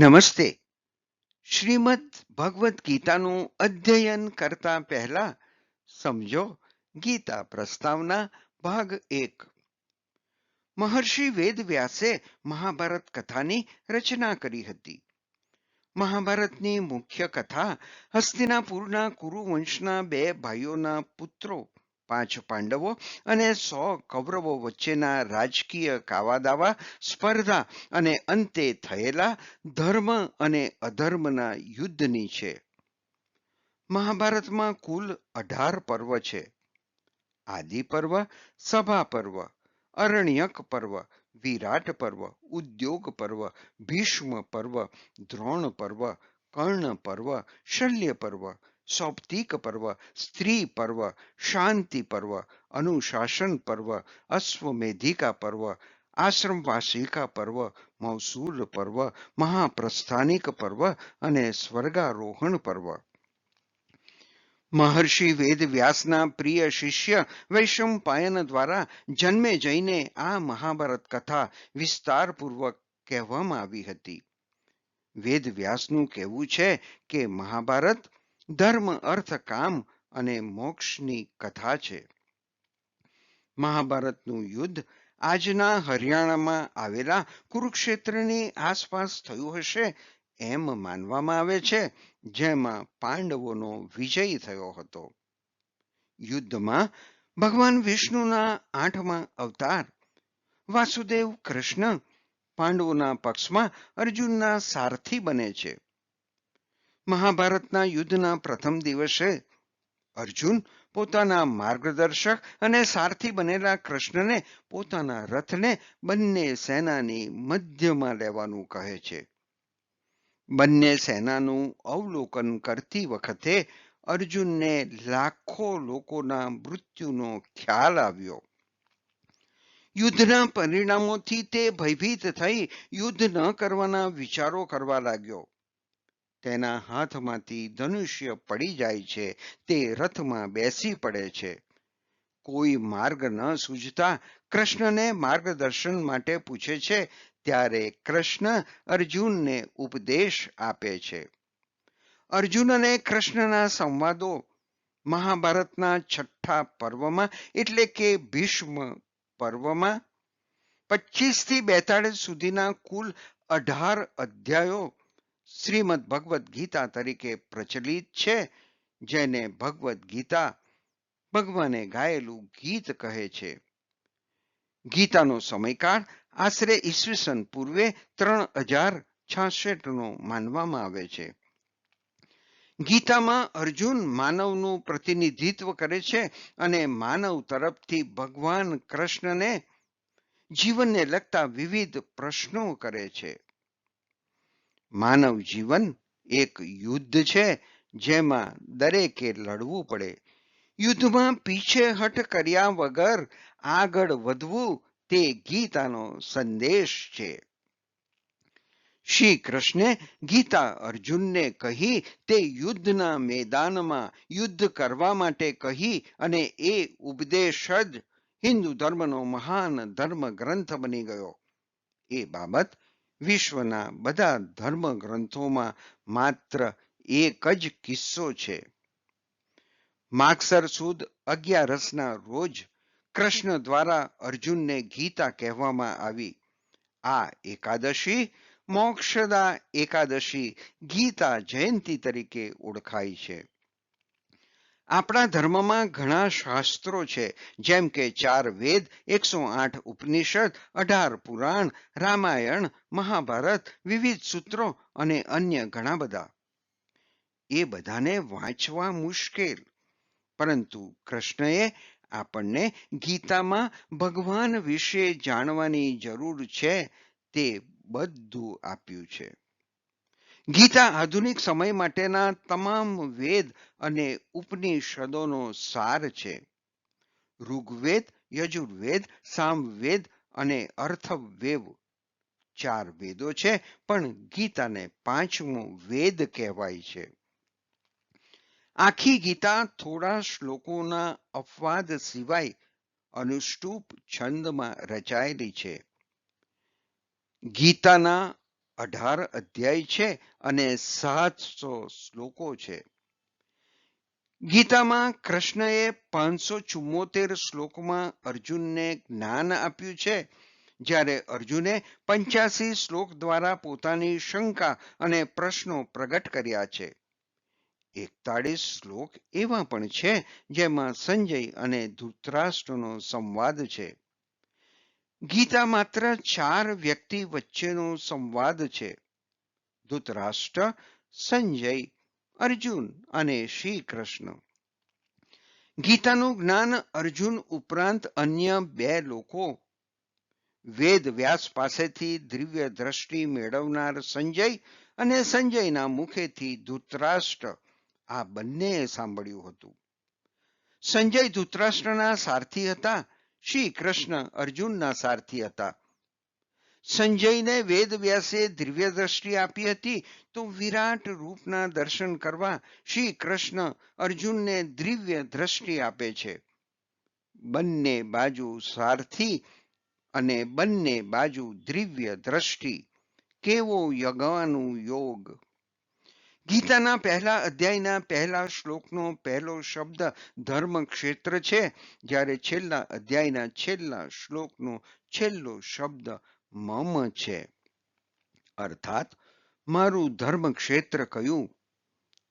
નમસ્તે. શ્રીમદ ભગવદ્ ગીતાનું અધ્યયન કરતા પહેલા સમજો ગીતા પ્રસ્તાવના ભાગ એક. મહર્ષિ વેદવ્યાસે મહાભારત કથાની રચના કરી હતી. મહાભારતની મુખ્ય કથા હસ્તિનાપુરના કુરુવંશના બે ભાઈઓના પુત્રો પાંચ પાંડવો અને સો કૌરવો વચ્ચેના રાજકીય કાવાદાવા, સ્પર્ધા અને અંતે થયેલા ધર્મ અને અધર્મના યુદ્ધની છે. મહાભારતમાં કુલ અઢાર પર્વ છે. આદિ પર્વ, સભા પર્વ, અરણ્યક પર્વ, વિરાટ પર્વ, ઉદ્યોગ પર્વ, ભીષ્મ પર્વ, દ્રોણ પર્વ, કર્ણ પર્વ, શલ્ય પર્વ સૌપ્તિક પર્વ સ્ત્રી પર્વ શાંતિ પર્વ અનુશાસન પર્વ અશ્વમેધિકા પર્વ આશ્રમવાસિકા પર્વ મૌસૂલ પર્વ મહાપ્રસ્થાનિક પર્વ અને સ્વર્ગારોહણ પર્વ. મહર્ષિ વેદ વ્યાસના પ્રિય શિષ્ય વૈશંપાયન દ્વારા જન્મે જઈને આ મહાભારત કથા વિસ્તારપૂર્વક કહેવામાં આવી હતી. વેદ વ્યાસનું કહેવું છે કે મહાભારત ધર્મ અર્થ કામ અને મોક્ષની કથા છે. મહાભારતનું યુદ્ધ આજના હરિયાણામાં આવેલા કુરુક્ષેત્રની આસપાસ થયું હશે એમ માનવામાં આવે છે, જેમાં પાંડવોનો વિજય થયો હતો. યુદ્ધમાં ભગવાન વિષ્ણુના આઠમા અવતાર, વાસુદેવ કૃષ્ણ પાંડવોના પક્ષમાં અર્જુનના સારથી બને છે. મહાભારતના યુદ્ધના પ્રથમ દિવસે અર્જુન પોતાના માર્ગદર્શક અને સારથી બનેલા કૃષ્ણને પોતાના રથને બંને સેનાની મધ્યમાં લેવાનું કહે છે. બંને સેનાનું અવલોકન કરતી વખતે અર્જુનને લાખો લોકોના મૃત્યુનો ખ્યાલ આવ્યો. યુદ્ધના પરિણામોથી તે ભયભીત થઈ યુદ્ધ ન કરવાના વિચારો કરવા લાગ્યો. તેના હાથમાંથી ધનુષ્ય પડી જાય છે, તે રથમાં બેસી પડે છે. કોઈ માર્ગ ન સૂઝતા કૃષ્ણને માર્ગદર્શન માટે પૂછે છે, ત્યારે કૃષ્ણ અર્જુનને ઉપદેશ આપે છે. અર્જુન અને કૃષ્ણના સંવાદો મહાભારતના છઠ્ઠા પર્વમાં એટલે કે ભીષ્મ પર્વમાં પચીસથી બેતાળીસ સુધીના કુલ અઢાર અધ્યાયો શ્રીમદ ભગવદ્ ગીતા તરીકે પ્રચલિત છે, જેને ભગવદ્ ગીતા ભગવાને ગાયેલું ગીત કહે છે. ગીતાનો સમયકાળ આશરે ઈસવીસન પૂર્વે ત્રણ હજાર છાસઠનો માનવામાં આવે છે. ગીતામાં અર્જુન માનવનું પ્રતિનિધિત્વ કરે છે અને માનવ તરફથી ભગવાન કૃષ્ણને જીવનને લગતા વિવિધ પ્રશ્નો કરે છે. માનવ જીવન એક યુદ્ધ છે, જેમાં દરેકે લડવું પડે. યુદ્ધમાં પીછેહટ કર્યા વગર આગળ વધવું તે ગીતાનો સંદેશ છે. શ્રી કૃષ્ણે ગીતા અર્જુનને કહી તે યુદ્ધના મેદાનમાં યુદ્ધ કરવા માટે કહી અને એ ઉપદેશ જ હિન્દુ ધર્મનો મહાન ધર્મ ગ્રંથ બની ગયો. એ બાબત વિશ્વના બધા ધર્મ ગ્રંથોમાં માત્ર એક જ કિસ્સો છે. માગસર સુદ અગિયારસના રોજ કૃષ્ણ દ્વારા અર્જુનને ગીતા કહેવામાં આવી. આ એકાદશી મોક્ષદા એકાદશી ગીતા જયંતિ તરીકે ઓળખાય છે. આપણા ધર્મમાં ઘણા શાસ્ત્રો છે, જેમ કે ચાર વેદ, એકસો આઠ ઉપનિષદ, અઢાર પુરાણ, રામાયણ, મહાભારત, વિવિધ સૂત્રો અને અન્ય ઘણા બધા. એ બધાને વાંચવા મુશ્કેલ. પરંતુ કૃષ્ણએ આપણને ગીતામાં ભગવાન વિશે જાણવાની જરૂર છે તે બધું આપ્યું છે. ગીતા આધુનિક સમય માટેના તમામ વેદ અને ઉપનિષદોનો સાર છે. ઋગ્વેદ, યજુર્વેદ, સામવેદ અને અર્થવેવ ચાર વેદો છે, પણ ગીતાને પાંચમો વેદ કહેવાય છે. આખી ગીતા થોડા શ્લોકોના અપવાદ સિવાય અનુષ્ટુપ છંદમાં રચાયેલી છે. ગીતાના અઢાર અધ્યાય છે અને સાતસો શ્લોકો છે. ગીતામાં કૃષ્ણએ પાંચસો ચુમ્મોતેર શ્લોકમાં અર્જુનને જ્ઞાન આપ્યું છે. જ્યારે અર્જુને પંચ્યાસી શ્લોક દ્વારા પોતાની શંકા અને પ્રશ્નો પ્રગટ કર્યા છે. એકતાળીસ શ્લોક એવા પણ છે જેમાં સંજય અને ધૃતરાષ્ટ્રનો સંવાદ છે. ગીતા માત્ર ચાર વ્યક્તિ વચ્ચેનો સંવાદ છે. ધૃતરાષ્ટ્ર, સંજય, અર્જુન અને શ્રી કૃષ્ણ ગીતાનું જ્ઞાન અર્જુન ઉપરાંત અન્ય બે લોકો. વેદ વ્યાસ પાસેથી દિવ્ય દ્રષ્ટિ મેળવનાર સંજય અને સંજયના મુખેથી ધૃતરાષ્ટ્ર. આ બંનેએ સાંભળ્યું હતું. સંજય ધૃતરાષ્ટ્રના સારથી હતા. શ્રી કૃષ્ણ અર્જુનના સારથી હતા. સંજયને વેદ વ્યાસે દિવ્ય દ્રષ્ટિ આપી હતી તો વિરાટ રૂપના દર્શન કરવા શ્રી કૃષ્ણ અર્જુનને દિવ્ય દ્રષ્ટિ આપે છે. બંને બાજુ સારથી અને બંને બાજુ દિવ્ય દ્રષ્ટિ. કેવો યગાનું યોગ ગીતાના પહેલા અધ્યાયના પહેલા શ્લોકનો પહેલો શબ્દ ધર્મ ક્ષેત્ર છે. જ્યારે છેલ્લા અધ્યાયના છેલ્લા શ્લોકનો છેલ્લો શબ્દ મમ છે. અર્થાત, મારું ધર્મ ક્ષેત્ર કયું?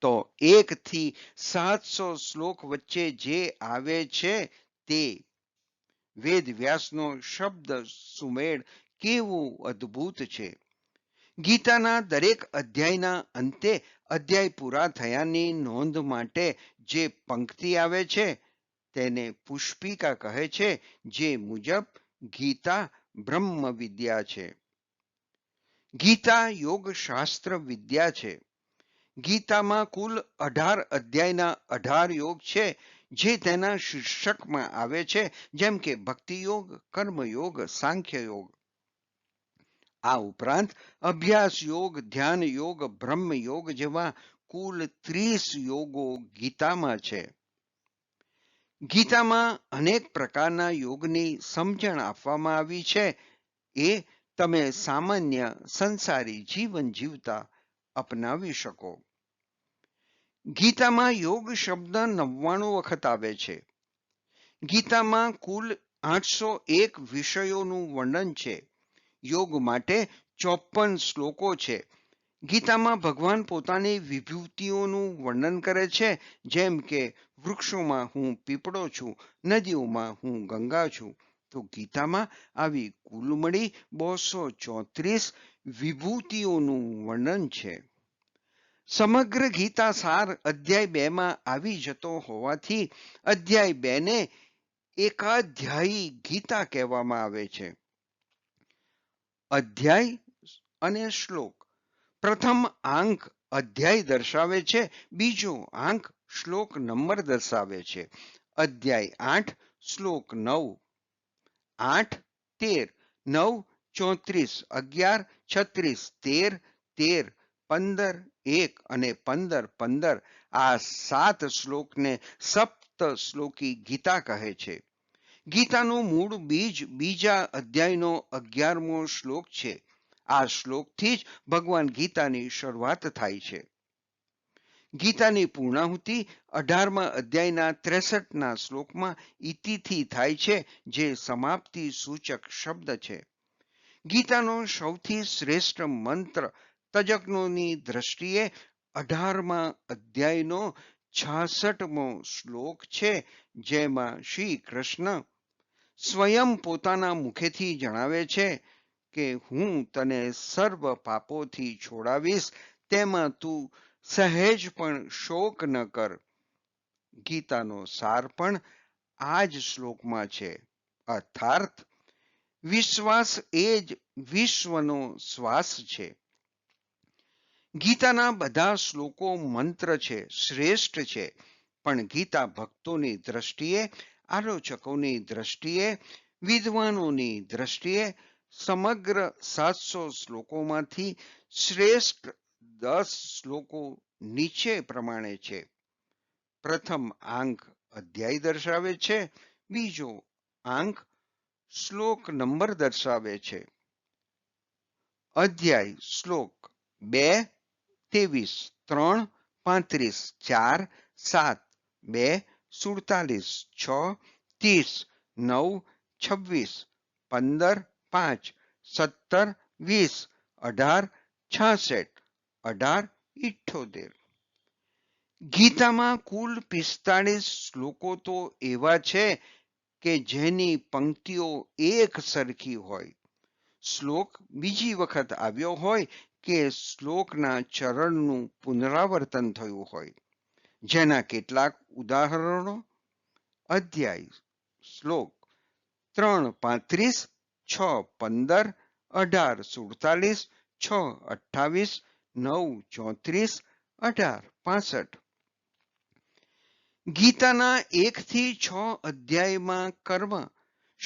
તો એક થી સાતસો શ્લોક વચ્ચે જે આવે છે તે વેદ વ્યાસનો શબ્દ સુમેળ કેવું અદ્ભુત છે. ગીતાના દરેક અધ્યાયના અંતે અધ્યાય પૂરા થયાની નોંધ માટે જે પંક્તિ આવે છે, તેને પુષ્પિકા કહે છે, જે મુજબ ગીતા બ્રહ્મ વિદ્યા છે. ગીતા યોગ શાસ્ત્ર વિદ્યા છે. ગીતામાં કુલ અઢાર અધ્યાયના અઢાર યોગ છે, જે તેના શીર્ષકમાં આવે છે, જેમ કે ભક્તિયોગ, કર્મયોગ સાંખ્ય યોગ આ ઉપરાંત અભ્યાસ યોગ, ધ્યાન યોગ, બ્રહ્મ યોગ જેવા કુલ ત્રીસ યોગો ગીતામાં છે. ગીતામાં અનેક પ્રકારના યોગની સમજણ આપવામાં આવી છે. એ તમે સામાન્ય સંસારી જીવન જીવતા અપનાવી શકો. ગીતામાં યોગ શબ્દ નવ્વાણું વખત આવે છે. ગીતામાં કુલ આઠસો એક વિષયોનું વર્ણન છે. યોગ માટે ચોપન શ્લોકો છે. ગીતામાં ભગવાન પોતાની વિભૂતિઓનું વર્ણન કરે છે, જેમ કે, વૃક્ષોમાં હું પીપળો છું, નદીઓમાં હું ગંગા છું. તો ગીતામાં આવી કુલ મળી બસો ચોત્રીસ વિભૂતિઓનું વર્ણન છે. સમગ્ર ગીતા સાર અધ્યાય બે માં આવી જતો હોવાથી અધ્યાય બે ને એકાધ્યાયી ગીતા કહેવામાં આવે છે. અધ્યાય અને શ્લોક. પ્રથમ આંક અધ્યાય દર્શાવે છે, બીજો આંક શ્લોક નંબર દર્શાવે છે. અધ્યાય આઠ, શ્લોક નવ. આઠ, તેર. નવ, ચોત્રીસ. અગિયાર, છત્રીસ. તેર તેર. પંદર, એક અને પંદર પંદર. આ સાત શ્લોકને સપ્ત શ્લોકી ગીતા કહે છે. ગીતાનું મૂળ બીજ બીજા અધ્યાયનો અગિયારમો શ્લોક છે. આ શ્લોકથી જ ભગવાન ગીતાની શરૂઆત થાય છે. ગીતાની પૂર્ણાહુતિ અઢારમા અધ્યાયના ત્રેસઠના શ્લોકમાં ઇતિથી થાય છે, જે સમાપ્તિ સૂચક શબ્દ છે. ગીતાનો સૌથી શ્રેષ્ઠ મંત્ર તજજ્ઞોની દ્રષ્ટિએ અઢારમા અધ્યાયનો છાસઠમો શ્લોક છે, જેમાં શ્રી કૃષ્ણ સ્વયં પોતાના મુખેથી જણાવે છે કે હું તને સર્વ પાપોથી છોડાવીશ, તેમાં તું સહેજ પણ શોક ન કર. ગીતાનો સાર પણ આ જ શ્લોકમાં છે. અર્થાર્થ, વિશ્વાસ એ જ વિશ્વનો શ્વાસ છે. ગીતાના બધા શ્લોકો મંત્ર છે, શ્રેષ્ઠ છે, પણ ગીતા ભક્તોની દ્રષ્ટિએ આલોચકોની દ્રષ્ટિએ, વિદ્વાનોની દ્રષ્ટિએ સમગ્ર સાતસો શ્લોકોમાંથી શ્રેષ્ઠ દસ શ્લોકો નીચે પ્રમાણે છે. પ્રથમ આંક અધ્યાય દર્શાવે છે, બીજો આંક શ્લોક નંબર દર્શાવે છે. અધ્યાય શ્લોક બે, ત્રેવીસ, ત્રણ, પાંત્રીસ, ચાર, સાત, બે સુડતાલીસ, છ, ત્રીસ, નવ, છવ્વીસ, પંદર, પાંચ, સત્તર, વીસ, અઢાર, છાસઠ, અઢાર ઇઠ્ઠોતેર ગીતામાં કુલ પિસ્તાળીસ શ્લોકો તો એવા છે કે જેની પંક્તિઓ એક સરખી હોય. શ્લોક બીજી વખત આવ્યો હોય કે શ્લોકના ચરણનું પુનરાવર્તન થયું હોય. જેના કેટલાક ઉદાહરણો, અધ્યાય, શ્લોક ત્રણ પાંત્રીસ, છ પંદર, અઢાર સુડતાલીસ, છ અઠ્ઠાવીસ, નવ ચોત્રીસ, અઢાર પાસઠ. ગીતાના એક થી છ અધ્યાયમાં કર્મ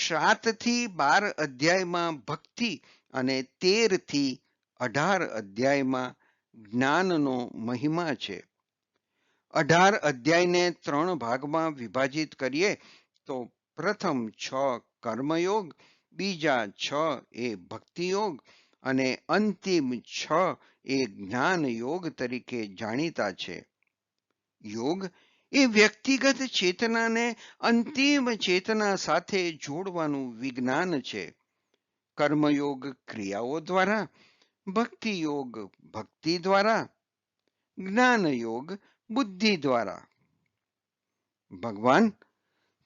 સાતથી બાર અધ્યાયમાં ભક્તિ અને તેરથી અઢાર અધ્યાયમાં જ્ઞાનનો મહિમા છે. અઢાર અધ્યાયને ત્રણ ભાગમાં વિભાજિત કરીએ, તો પ્રથમ છ કર્મયોગ, બીજા છ એ ભક્તિયોગ, અને અંતિમ છ એ જ્ઞાન યોગ તરીકે જાણીતા છે. યોગ એ વ્યક્તિગત ચેતનાને અંતિમ ચેતના સાથે જોડવાનું વિજ્ઞાન છે. કર્મયોગ ક્રિયાઓ દ્વારા, ભક્તિયોગ ભક્તિ દ્વારા જ્ઞાન યોગ બુદ્ધિ દ્વારા. ભગવાન,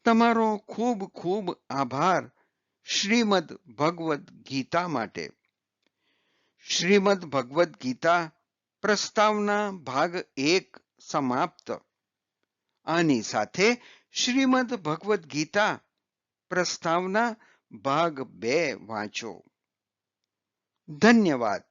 તમારો ખૂબ ખૂબ આભાર શ્રીમદ ભગવદ ગીતા માટે. શ્રીમદ ભગવદ ગીતા પ્રસ્તાવના ભાગ એક સમાપ્ત. આની સાથે શ્રીમદ ભગવદ ગીતા પ્રસ્તાવના ભાગ બે વાંચો. ધન્યવાદ.